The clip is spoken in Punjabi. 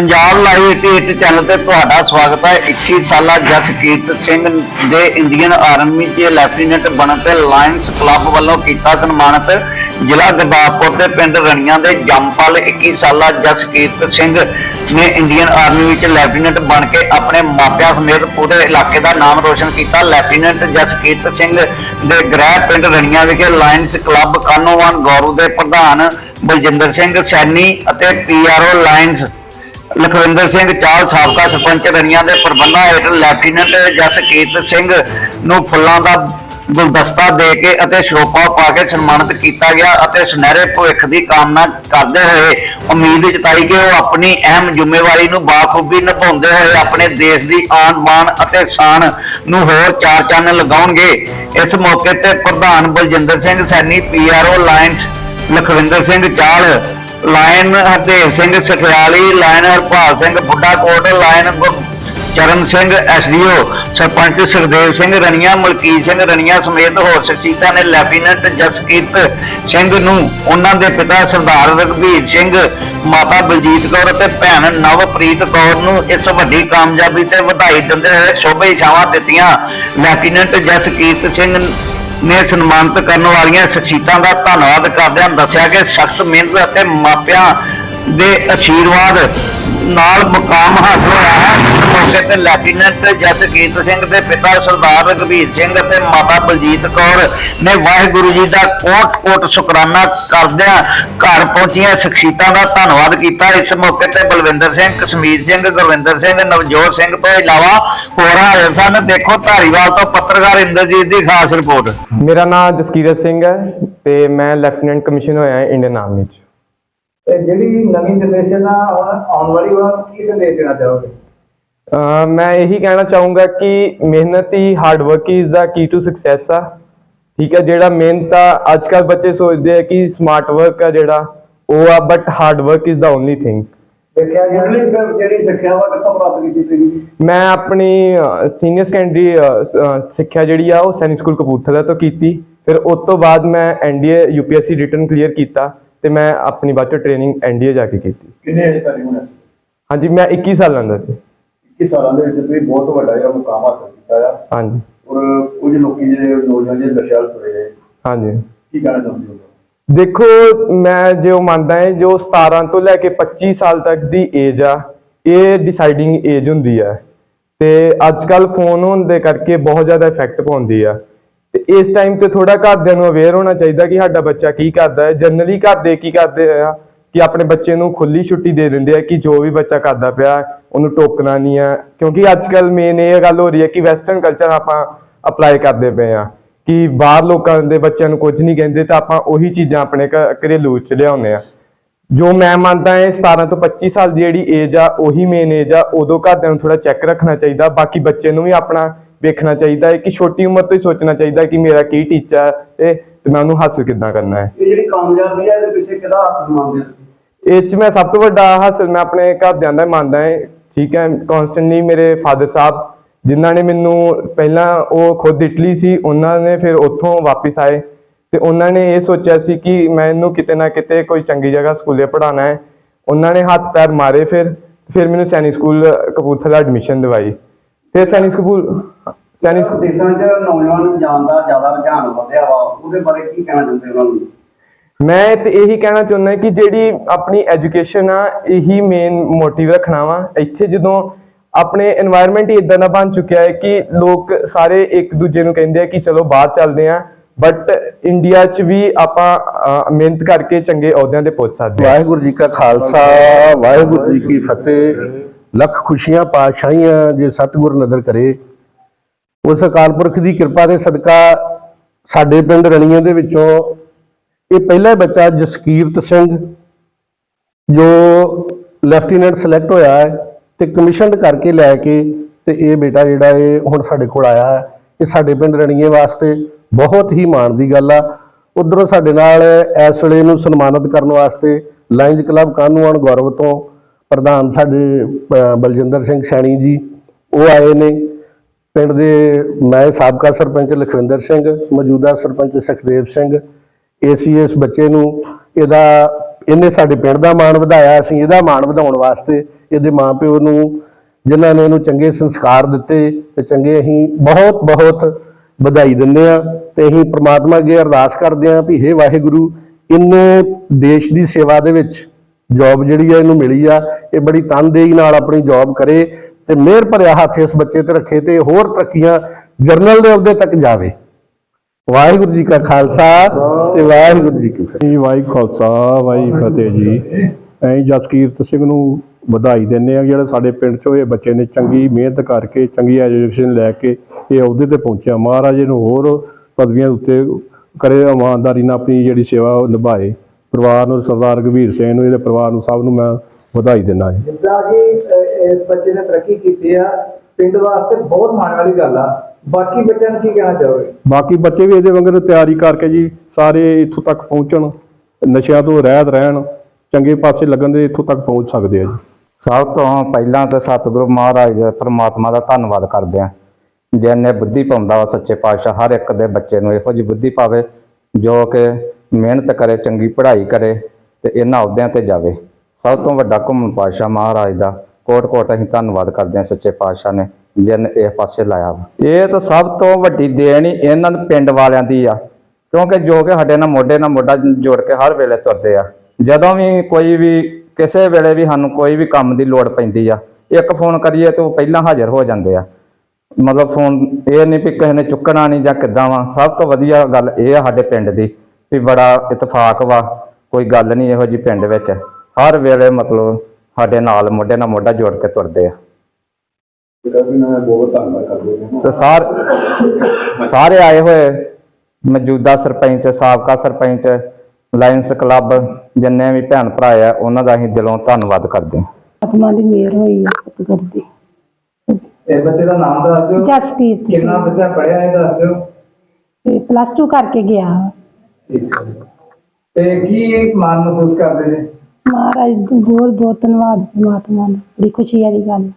ਪੰਜਾਬ ਲਾਈਵ 88 ਚੈਨਲ ਤੇ ਤੁਹਾਡਾ ਸਵਾਗਤ ਹੈ। 21 ਸਾਲਾ ਜਸਕੀਰਤ ਸਿੰਘ ਦੇ ਇੰਡੀਅਨ ਆਰਮੀ 'ਚ ਲੈਫਟੀਨੈਂਟ ਬਣਨ ਤੇ ਲਾਇਨਸ ਕਲੱਬ ਵੱਲੋਂ ਕੀਤਾ ਸਨਮਾਨਿਤ ਜ਼ਿਲ੍ਹਾ ਗੁਰਦਾਸਪੁਰ ਦੇ ਪਿੰਡ ਰਣੀਆਂ ਦੇ ਜੰਮਪਲ 21 ਸਾਲਾ ਜਸਕੀਰਤ ਸਿੰਘ ਨੇ ਇੰਡੀਅਨ ਆਰਮੀ ਵਿੱਚ ਲੈਫਟੀਨੈਂਟ ਬਣ ਕੇ ਆਪਣੇ ਮਾਪਿਆਂ ਸਮੇਤ ਪੂਰੇ ਇਲਾਕੇ ਦਾ ਨਾਮ ਰੋਸ਼ਨ ਕੀਤਾ। ਲੈਫਟੀਨੈਂਟ ਜਸਕੀਰਤ ਸਿੰਘ ਦੇ ਗ੍ਰਹਿ ਪਿੰਡ ਰਣੀਆਂ ਵਿਖੇ ਲਾਇਨਸ ਕਲੱਬ ਕਾਨੋਵਾਨ ਗੌਰੂ ਦੇ ਪ੍ਰਧਾਨ ਬਲਜਿੰਦਰ ਸਿੰਘ ਸੈਣੀ ਅਤੇ ਪੀਆਰਓ ਲਾਇਨਸ ਲਖਵਿੰਦਰ ਸਿੰਘ ਚਾਲ ਸਾਬਕਾ ਸਰਪੰਚ ਰਣੀਆਂ ਦੇ ਪ੍ਰਬੰਧਾਂ ਹੇਠ ਲੈਫਟੀਨੈਂਟ ਜਸਕੀਰਤ ਸਿੰਘ ਨੂੰ ਫੁੱਲਾਂ ਦਾ ਗੁਲਦਸਤਾ ਦੇ ਕੇ ਅਤੇ ਸ਼ਰੋਪਾ ਪਾ ਕੇ ਸਨਮਾਨਿਤ ਕੀਤਾ ਗਿਆ ਅਤੇ ਸੁਨਹਿਰੇ ਭਵਿੱਖ ਦੀ ਕਾਮਨਾ ਕਰਦੇ ਹੋਏ ਉਮੀਦ ਜਤਾਈ ਕਿ ਉਹ ਆਪਣੀ ਅਹਿਮ ਜ਼ਿੰਮੇਵਾਰੀ ਨੂੰ ਬਾਖੂਬੀ ਨਿਭਾਉਂਦੇ ਹੋਏ ਆਪਣੇ ਦੇਸ਼ ਦੀ ਆਨ ਬਾਣ ਅਤੇ ਸ਼ਾਨ ਨੂੰ ਹੋਰ ਚਾਰ ਚੰਨ ਲਗਾਉਣਗੇ। ਇਸ ਮੌਕੇ ਤੇ ਪ੍ਰਧਾਨ ਬਲਜਿੰਦਰ ਸਿੰਘ, ਸੈਣੀ ਪੀਆਰਓ ਲਾਇਨਸ, ਲਖਵਿੰਦਰ ਸਿੰਘ ਚਾਲ lion Hardev Singh Sakhiali lion Harpal Singh Buddha Kot lion Charan Singh SDO, sarpanch Sukhdev Singh Raniyan, Malkeet Singh Raniyan ਸਮੇਤ ਹੋਰ ਸ਼ਖਸੀਅਤਾਂ ਨੇ ਲੈਫਟੀਨੈਂਟ ਜਸਕੀਰਤ ਸਿੰਘ ਨੂੰ ਉਹਨਾਂ ਦੇ ਪਿਤਾ ਸਰਦਾਰ ਰਘਬੀਰ ਸਿੰਘ, ਮਾਤਾ ਬਲਜੀਤ ਕੌਰ ਅਤੇ ਭੈਣ ਨਵਪ੍ਰੀਤ ਕੌਰ ਨੂੰ ਇਸ ਵੱਡੀ ਕਾਮਯਾਬੀ ਤੇ ਵਧਾਈ ਦਿੰਦੇ ਹੋਏ ਸ਼ੁਭ ਇਛਾਵਾਂ ਦਿੱਤੀਆਂ। ਲੈਫਟੀਨੈਂਟ ਜਸਕੀਰਤ ਸਿੰਘ ਨੇ ਸਨਮਾਨਿਤ ਕਰਨ ਵਾਲੀਆਂ ਸ਼ਖਸੀਅਤਾਂ ਦਾ ਧੰਨਵਾਦ ਕਰਦਿਆਂ ਦੱਸਿਆ ਕਿ ਸਖਤ ਮਿਹਨਤ ਅਤੇ ਮਾਪਿਆਂ ਦੇ ਅਸ਼ੀਰਵਾਦ ਨਾਲ ਮੁਕਾਮ ਹਾਸਲ ਹੋਇਆ ਹੈ। ਮੌਕੇ ਤੇ ਲੈਫਟੀਨੈਂਟ ਜਸਕੀਰਤ ਸਿੰਘ ਦੇ ਪਿਤਾ ਸਰਦਾਰ ਰਘਬੀਰ ਸਿੰਘ ਅਤੇ ਮਾਤਾ ਬਲਜੀਤ ਕੌਰ ਨੇ ਵਾਹਿਗੁਰੂ ਜੀ ਦਾ ਕੋਟ-ਕੋਟ ਸ਼ੁਕਰਾਨਾ ਕਰਦਿਆਂ ਘਰ ਪਹੁੰਚੀਆਂ ਸ਼ਖਸੀਅਤਾਂ ਦਾ ਧੰਨਵਾਦ ਕੀਤਾ। ਇਸ ਮੌਕੇ ਤੇ ਬਲਵਿੰਦਰ ਸਿੰਘ, ਕਸ਼ਮੀਰ ਸਿੰਘ, ਗੁਰਵਿੰਦਰ ਸਿੰਘ, ਨਵਜੋਤ ਸਿੰਘ ਤੋਂ ਇਲਾਵਾ ਹੋਰ ਹਾਜ਼ਰ ਸਨ। ਦੇਖੋ ਧਾਰੀਵਾਲ ਤੋਂ ਪੱਤਰਕਾਰ ਇੰਦਰਜੀਤ ਦੀ ਖਾਸ ਰਿਪੋਰਟ। ਮੇਰਾ ਨਾਮ ਜਸਕੀਰਤ ਸਿੰਘ ਹੈ ਤੇ ਮੈਂ ਲੈਫਟੀਨੈਂਟ ਕਮਿਸ਼ਨ ਹੋਇਆ ਇੰਡੀਅਨ ਆਰਮੀ ਚ। ਤੇ ਜਿਹੜੀ ਨਵੀਂ ਜਨਰੇਸ਼ਨ ਆ ਆਉਣ- ਆਉਣ ਵਾਲੀ ਉਹਨਾਂ ਨੂੰ ਕੀ ਸੰਦੇਸ਼ ਦੇਣਾ ਚਾਹੋਗੇ? ਅਹ ਮੈਂ ਇਹੀ ਕਹਿਣਾ ਚਾਹੂੰਗਾ ਕਿ ਮਿਹਨਤ ਹੀ hard work is the key to success ਆ। ਠੀਕ ਹੈ ਜਿਹੜਾ ਮਿਹਨਤ ਆ ਅੱਜ ਕੱਲ ਬੱਚੇ ਸੋਚਦੇ ਆ ਕਿ ਸਮਾਰਟ ਵਰਕ ਆ ਜਿਹੜਾ ਉਹ ਆ but hard work is the only thing ਦੇਖਿਆ ਜਿਹੜੀ ਜਿਹੜੀ ਸਿੱਖਿਆ ਵਾ ਕਿੱਥੋਂ ਪ੍ਰਾਪਤ ਕੀਤੀ ਤੁਸੀਂ ਮੈਂ ਆਪਣੀ ਸੀਨੀਅਰ ਸੈਕੰਡਰੀ ਸਿੱਖਿਆ ਜਿਹੜੀ ਆ ਉਹ ਸੈਨਿਕ ਸਕੂਲ ਕਪੂਰਥਲਾ ਤੋਂ ਕੀਤੀ। ਫਿਰ ਉਸ ਤੋਂ ਬਾਅਦ ਮੈਂ ਐਨਡੀਏ ਯੂਪੀਐਸਸੀ ਰਿਟਰਨ ਕਲੀਅਰ ਕੀਤਾ। ਤੇ ਮੈਂ ਆਪਣੀ ਬਾਅਦ ਚੋਂ ਟ੍ਰੇਨਿੰਗ ਐਨਡੀਏ ਜਾ ਕੇ ਕੀਤੀ। ਕਿੰਨੇ ਏਜ ਤੁਹਾਡੀ ਹੁਣ? ਹਾਂਜੀ ਮੈਂ 21 ਸਾਲਾਂ ਦਾ ਸੀ। 21 ਸਾਲਾਂ ਦੇ ਵਿੱਚ ਤੁਸੀਂ ਬਹੁਤ ਵੱਡਾ ਜਿਹੜਾ ਮੁਕਾਮ ਹਾਸਲ ਕੀਤਾ ਆ। ਹਾਂਜੀ। ਔਰ ਕੁਝ ਲੋਕੀ ਜਿਹੜੇ ਨੌਜਵਾਨ ਜਿਹੜੇ ਵੱਲ ਤੁਰੇ ਨੇ ਹਾਂਜੀ। ਕੀ ਕਹਿਣਾ ਚਾਹੁੰਦੇ ਹੋ? ਦੇਖੋ ਮੈਂ ਜੋ ਮੰਨਦਾ ਹਾਂ ਜੋ 17 ਤੋਂ ਲੈ ਕੇ 25 ਸਾਲ ਤੱਕ ਦੀ ਏਜ ਆ ਇਹ ਡਿਸਾਈਡਿੰਗ ਏਜ ਹੁੰਦੀ ਆ। ਤੇ ਅੱਜ ਕੱਲ ਫੋਨ ਹੋਣ ਦੇ ਕਰਕੇ ਬਹੁਤ ਜ਼ਿਆਦਾ ਇਫੈਕਟ ਪਾਉਂਦੀ ਆ। ਇਸ ਟਾਈਮ ਤੇ ਥੋੜਾ ਘਰਦਿਆਂ ਨੂੰ ਅਵੇਅਰ ਹੋਣਾ ਚਾਹੀਦਾ ਕਿ ਸਾਡਾ ਬੱਚਾ ਕੀ ਕਰਦਾ ਹੈ। ਜਨਰਲੀ ਘਰ ਕੀ ਕਰਦੇ ਆ? ਕਿ ਆਪਣੇ ਬੱਚੇ ਨੂੰ ਖੁੱਲੀ ਛੁੱਟੀ ਦੇ ਦਿੰਦੇ ਆ ਕਿ ਜੋ ਵੀ ਬੱਚਾ ਕਰਦਾ ਪਿਆ, ਉਹਨੂੰ ਟੋਕਣਾ ਨਹੀਂ ਆ। ਕਿਉਂਕਿ ਅੱਜ ਕੱਲ ਮੇਨ ਇਹ ਗੱਲ ਹੋ ਰਹੀ ਹੈ ਕਿ ਵੈਸਟਰਨ ਕਲਚਰ ਆਪਾਂ ਅਪਲਾਈ ਕਰਦੇ ਪਏ ਆ। ਕਿ ਬਾਹਰ ਲੋਕਾਂ ਦੇ ਬੱਚਿਆਂ ਨੂੰ ਕੁਝ ਨਹੀਂ ਕਹਿੰਦੇ ਤਾਂ ਆਪਾਂ ਉਹੀ ਚੀਜ਼ਾਂ ਆਪਣੇ ਘ- ਘਰੇਲੂ ਚ ਲਿਆਉਂਦੇ ਆ। ਜੋ ਮੈਂ ਮੰਨਦਾ ਹਾਂ 17 ਤੋਂ 25 ਸਾਲ ਦੀ ਜਿਹੜੀ ਏਜ ਆ, ਉਹੀ ਮੇਨ ਏਜ ਆ। ਉਦੋਂ ਘਰਦਿਆਂ ਨੂੰ ਥੋੜਾ ਚੈੱਕ ਰੱਖਣਾ ਚਾਹੀਦਾ। ਬਾਕੀ ਬੱਚੇ ਨੂੰ ਵੀ ਆਪਣਾ ਵੇਖਣਾ ਚਾਹੀਦਾ ਹੈ ਕਿ ਛੋਟੀ ਉਮਰ ਤੋਂ ਹੀ ਸੋਚਣਾ ਚਾਹੀਦਾ ਕਿ ਮੇਰਾ ਕੀ ਟੀਚਾ ਹੈ ਤੇ ਤੇ ਮੈਂ ਉਹਨੂੰ ਹਾਸਲ ਕਿੱਦਾਂ ਕਰਨਾ ਹੈ। ਇਹ ਜਿਹੜੀ ਕਾਮਯਾਬੀ ਹੈ ਇਹਦੇ ਪਿੱਛੇ ਕਿਹਦਾ ਹੱਥ ਮੰਨਦੇ ਹੋ ਇਹ ਚ ਮੈਂ ਸਭ ਤੋਂ ਵੱਡਾ ਹਾਸਲ ਮੈਂ ਆਪਣੇ ਘਰਦਿਆਂ ਦਾ ਮੰਨਦਾ ਹਾਂ ਠੀਕ ਹੈ। ਕਨਸਟੈਂਟਲੀ ਮੇਰੇ ਫਾਦਰ ਸਾਹਿਬ ਜਿਨ੍ਹਾਂ ਨੇ ਮੈਨੂੰ ਪਹਿਲਾਂ ਉਹ ਖੁਦ ਇਟਲੀ ਸੀ ਉਹਨਾਂ ਨੇ ਫਿਰ ਉੱਥੋਂ ਵਾਪਸ ਆਏ ਤੇ ਉਹਨਾਂ ਨੇ ਇਹ ਸੋਚਿਆ ਸੀ ਕਿ ਮੈਂ ਇਹਨੂੰ ਕਿਤੇ ਨਾ ਕਿਤੇ ਕੋਈ ਚੰਗੀ ਜਗ੍ਹਾ ਸਕੂਲੇ ਪੜਾਉਣਾ ਹੈ। ਉਹਨਾਂ ਨੇ ਹੱਥ ਪੈਰ ਮਾਰੇ ਫਿਰ ਫਿਰ ਮੈਨੂੰ ਸੈਨਿਕ ਸਕੂਲ ਕਪੂਰਥਲਾ ਐਡਮਿਸ਼ਨ ਦਿਵਾਈ। ਫਿਰ ਸੈਨਿਕ ਸਕੂਲ ਸੈਨਿਕ ਸਕੂਲ। ਦੇਸ਼ਾਂ 'ਚ ਨੌਜਵਾਨ ਜਾਣ ਦਾ ਜ਼ਿਆਦਾ ਰੁਝਾਨ ਵਧਿਆ ਵਾ ਉਹਦੇ ਬਾਰੇ ਕੀ ਕਹਿਣਾ ਚਾਹੁੰਦੇ ਉਹਨਾਂ ਨੂੰ ਮੈਂ ਤੇ ਇਹੀ ਕਹਿਣਾ ਚਾਹੁੰਦਾ ਕਿ ਜਿਹੜੀ ਆਪਣੀ ਐਜੂਕੇਸ਼ਨ ਆ ਇਹੀ ਮੇਨ ਮੋਟਿਵ ਰੱਖਣਾ ਵਾ। ਇੱਥੇ ਜਦੋਂ ਆਪਣੇ এনवायरमेंट ਹੀ ਇਦਾਂ ਦਾ ਬਣ ਚੁੱਕਿਆ ਹੈ ਕਿ ਲੋਕ ਸਾਰੇ ਇੱਕ ਦੂਜੇ ਨੂੰ ਕਹਿੰਦੇ ਆ ਕਿ ਚਲੋ ਬਾਹਰ ਚੱਲਦੇ ਆ ਬਟ ਇੰਡੀਆ 'ਚ ਵੀ ਆਪਾਂ ਮਿਹਨਤ ਕਰਕੇ ਚੰਗੇ ਅਹੁਦਿਆਂ ਤੇ ਪਹੁੰਚ ਸਕਦੇ ਹਾਂ। ਵਾਹਿਗੁਰੂ ਜੀ ਕਾ ਖਾਲਸਾ ਵਾਹਿਗੁਰੂ ਜੀ ਕੀ ਫਤਿਹ। ਲੱਖ ਖੁਸ਼ੀਆਂ ਪਾਤਸ਼ਾਹੀਆਂ ਜੇ ਸਤਿਗੁਰ ਨਜ਼ਰ ਕਰੇ, ਉਸ ਅਕਾਲ ਪੁਰਖ ਦੀ ਕਿਰਪਾ ਦੇ ਸਦਕਾ ਸਾਡੇ ਪਿੰਡ ਰਣੀਆਂ ਦੇ ਵਿੱਚੋਂ ਇਹ ਪਹਿਲਾ ਬੱਚਾ ਜਸਕੀਰਤ ਸਿੰਘ, ਜੋ ਲੈਫਟੀਨੈਂਟ ਸਿਲੈਕਟ ਹੋਇਆ ਹੈ ਤੇ ਕਮਿਸ਼ਨਡ ਕਰਕੇ ਲੈ ਕੇ ਤੇ ਇਹ ਬੇਟਾ ਜਿਹੜਾ ਇਹ ਹੁਣ ਸਾਡੇ ਕੋਲ ਆਇਆ ਹੈ, ਇਹ ਸਾਡੇ ਪਿੰਡ ਰਣੀਏ ਵਾਸਤੇ ਬਹੁਤ ਹੀ ਮਾਣ ਦੀ ਗੱਲ ਆ। ਉਧਰੋਂ ਸਾਡੇ ਨਾਲ ਇਸ ਵੇਲੇ ਨੂੰ ਸਨਮਾਨਿਤ ਕਰਨ ਵਾਸਤੇ ਲਾਇਨਜ਼ ਕਲੱਬ ਕਾਨੂੰਨ ਗੌਰਵ ਤੋਂ ਪ੍ਰਧਾਨ ਸਾਡੇ ਬਲਜਿੰਦਰ ਸਿੰਘ ਸੈਣੀ ਜੀ, ਉਹ ਆਏ ਨੇ। ਪਿੰਡ ਦੇ, ਮੈਂ ਸਾਬਕਾ ਸਰਪੰਚ ਲਖਵਿੰਦਰ ਸਿੰਘ, ਮੌਜੂਦਾ ਸਰਪੰਚ ਸੁਖਦੇਵ ਸਿੰਘ ਏਸੀਐਸ ਬੱਚੇ ਨੂੰ। ਇਹਦਾ, ਇਹਨੇ ਸਾਡੇ ਪਿੰਡ ਦਾ ਮਾਣ ਵਧਾਇਆ, ਅਸੀਂ ਇਹਦਾ ਮਾਣ ਵਧਾਉਣ ਵਾਸਤੇ ਇਹਦੇ ਮਾਪਿਓ ਨੂੰ, ਜਿਨ੍ਹਾਂ ਨੇ ਇਹਨੂੰ ਚੰਗੇ ਸੰਸਕਾਰ ਦਿੱਤੇ ਤੇ ਚੰਗੇ ਅਸੀਂ ਬਹੁਤ ਬਹੁਤ ਵਧਾਈ ਦਿੰਦੇ ਆ ਤੇ ਅਸੀਂ ਪ੍ਰਮਾਤਮਾ ਅੱਗੇ ਅਰਦਾਸ ਕਰਦੇ ਆ ਵੀ ਹੇ ਵਾਹਿਗੁਰੂ, ਇੰਨੇ ਦੇਸ਼ ਦੀ ਸੇਵਾ ਦੇ ਵਿੱਚ ਜੌਬ ਜਿਹੜੀ ਆ, ਇਹਨੂੰ ਮਿਲੀ ਆ। ਇਹ ਬੜੀ ਤਨਦੇਹੀ ਨਾਲ ਆਪਣੀ ਜੌਬ ਕਰੇ ਤੇ ਮਿਹਰ ਭਰਿਆ ਹੱਥ ਇਸ ਬੱਚੇ ਤੇ ਰੱਖੇ ਤੇ ਹੋਰ ਤਰੱਕੀਆਂ ਜਰਨਲ ਦੇ ਅਹੁਦੇ ਤੱਕ ਜਾਵੇ। ਵਾਹਿਗੁਰੂ ਜੀ ਕਾ ਖਾਲਸਾ ਤੇ ਵਾਹਿਗੁਰੂ ਜੀ ਕੀ ਫਤਿਹ। ਜੀ, ਵਾਹਿ ਖਾਲਸਾ, ਵਾਹਿ ਫਤਿਹ ਜੀ। ਐਂ ਜਸਕੀਰਤ ਸਿੰਘ ਨੂੰ ਵਧਾਈ ਦਿੰਦੇ ਆ ਜਿਹੜਾ ਸਾਡੇ ਪਿੰਡ ਚੋਂ ਇਹ ਬੱਚੇ ਨੇ ਚੰਗੀ ਮਿਹਨਤ ਕਰਕੇ, ਚੰਗੀ ਐਜੂਕੇਸ਼ਨ ਲੈ ਕੇ ਇਹ ਅਹੁਦੇ ਤੇ ਪਹੁੰਚਿਆ। ਮਹਾਰਾਜ ਨੂੰ ਹੋਰ ਪਦਵੀਆਂ ਉੱਤੇ ਕਰੇ, ਇਮਾਨਦਾਰੀ ਨਾਲ ਆਪਣੀ ਜਿਹੜੀ ਸੇਵਾ ਉਹ ਨਿਭਾਏ। ਪਰਿਵਾਰ ਨੂੰ ਸਰਦਾਰ ਰਘਵੀਰ ਸਿੰਘ ਨੂੰ ਇਹਦੇ ਪਰਿਵਾਰ ਨੂੰ ਸਭ ਨੂੰ ਮੈਂ ਵਧਾਈ ਦਿੰਦਾ ਜੀ। ਜਿੱਦਾਂ ਕਿ ਅਹ, ਇਸ ਬੱਚੇ ਨੇ ਤਰੱਕੀ ਕੀਤੀ ਆ ਪਿੰਡ ਵਾਸਤੇ ਬਹੁਤ ਮਾਣ ਵਾਲੀ ਗੱਲ ਆ। ਬਾਕੀ ਬੱਚਿਆਂ ਨੂੰ ਕੀ ਕਹਿਣਾ ਚਾਹੋਗੇ? ਬਾਕੀ ਬੱਚੇ ਵੀ ਇਹਦੇ ਵਾਂਗਰ ਤਿਆਰੀ ਕਰਕੇ ਜੀ ਸਾਰੇ ਇੱਥੋਂ ਤੱਕ ਪਹੁੰਚਣ ਨਸ਼ਿਆਂ ਤੋਂ ਰਹਿਤ ਰਹਿਣ ਚੰਗੇ ਪਾਸੇ ਲੱਗਣ ਦੇ ਇੱਥੋਂ ਤੱਕ ਪਹੁੰਚ ਸਕਦੇ ਆ ਜੀ। ਸਭ ਤੋਂ ਪਹਿਲਾਂ ਤਾਂ ਸਤਿਗੁਰੂ ਮਹਾਰਾਜ ਦੇ ਪ੍ਰਮਾਤਮਾ ਦਾ ਧੰਨਵਾਦ ਕਰਦੇ ਹਾਂ ਜਿਹਨੇ ਬੁੱਧੀ ਪਾਉਂਦਾ ਵਾ ਸੱਚੇ ਪਾਤਸ਼ਾਹ ਹਰ ਇੱਕ ਦੇ ਬੱਚੇ ਨੂੰ ਇਹੋ ਜਿਹੀ ਬੁੱਧੀ ਪਾਵੇ ਜੋ ਕਿ ਮਿਹਨਤ ਕਰੇ, ਚੰਗੀ ਪੜ੍ਹਾਈ ਕਰੇ ਤੇ ਇਹਨਾਂ ਅਹੁਦਿਆਂ ਤੇ ਜਾਵੇ। ਸਭ ਤੋਂ ਵੱਡਾ ਘੁੰਮਣ ਪਾਤਸ਼ਾਹ ਮਹਾਰਾਜ ਦਾ ਕੋਟ ਕੋਟ ਅਸੀਂ ਧੰਨਵਾਦ ਕਰਦੇ ਹਾਂ ਸੱਚੇ ਪਾਤਸ਼ਾਹ ਨੇ ਜਿਹਨੇ ਇਹ ਪਾਸੇ ਲਾਇਆ ਵਾ। ਇਹ ਤਾਂ ਸਭ ਤੋਂ ਵੱਡੀ ਦੇਣ ਹੀ ਇਹਨਾਂ ਪਿੰਡ ਵਾਲਿਆਂ ਦੀ ਆ, ਕਿਉਂਕਿ ਜੋ ਕਿ ਸਾਡੇ ਨਾਲ ਮੋਢੇ ਨਾਲ ਮੋਢਾ ਜੋੜ ਕੇ ਹਰ ਵੇਲੇ ਤੁਰਦੇ ਆ। ਜਦੋਂ ਵੀ ਕੋਈ ਵੀ, ਕਿਸੇ ਵੇਲੇ ਵੀ ਸਾਨੂੰ ਕੋਈ ਵੀ ਕੰਮ ਦੀ ਲੋੜ ਪੈਂਦੀ ਆ, ਇੱਕ ਫੋਨ ਕਰੀਏ ਤਾਂ ਉਹ ਪਹਿਲਾਂ ਹਾਜ਼ਰ ਹੋ ਜਾਂਦੇ ਆ। ਮਤਲਬ ਫੋਨ ਇਹ ਨਹੀਂ ਵੀ ਕਿਸੇ ਨੇ ਚੁੱਕਣਾ ਨਹੀਂ ਜਾਂ ਕਿੱਦਾਂ ਵਾ, ਸਭ ਤੋਂ ਵਧੀਆ ਗੱਲ ਇਹ ਆ ਸਾਡੇ ਪਿੰਡ ਦੀ। ਵੀ ਬੜਾ ਇਤਫਾਕ ਵਾ ਕੋਈ ਗੱਲ ਨਹੀਂ ਇਹੋ ਜੀ ਪਿੰਡ ਵਿੱਚ। ਹਰ ਵੇਲੇ ਮਤਲਬ ਸਾਡੇ ਨਾਲ ਮੋਢੇ ਨਾਲ ਮੋਢਾ ਜੋੜ ਕੇ ਤੁਰਦੇ ਆ। ਤੇ ਸਾਰ ਸਾਰੇ ਆਏ ਹੋਏ ਮੌਜੂਦਾ ਸਰਪੰਚ ਸਾਬਕਾ ਸਰਪੰਚ ਲਾਇਨਸ ਕਲੱਬ ਜਿੰਨੇ ਵੀ ਭੈਣ ਭਰਾ ਆ ਉਹਨਾਂ ਦਾ ਅਸੀਂ ਦਿਲੋਂ ਧੰਨਵਾਦ ਕਰਦੇ ਹਾਂ। ਆਤਮਾ ਦੀ ਮਿਹਰ ਹੋਈ ਹੈ ਇਸ ਬੱਚੇ ਦਾ ਨਾਮ ਦੱਸ ਦਿਓ। ਜਸਪੀਤ ਕਿੰਨਾ ਬੱਚਾ ਪੜਿਆ ਹੈ ਦੱਸ ਦਿਓ। ਪਲੱਸ 2 ਕਰਕੇ ਗਿਆ। ਠੀਕ ਹੈ। ਤੇ ਕੀ ਮਾਣ ਮਹਿਸੂਸ ਕਰਦੇ ਨੇ? ਮਹਾਰਾਜ ਦਾ ਬਹੁਤ ਬਹੁਤ ਧੰਨਵਾਦ ਪਰਮਾਤਮਾ ਦਾ। ਬੜੀ ਖੁਸ਼ੀ ਵਾਲੀ ਗੱਲ ਹੈ।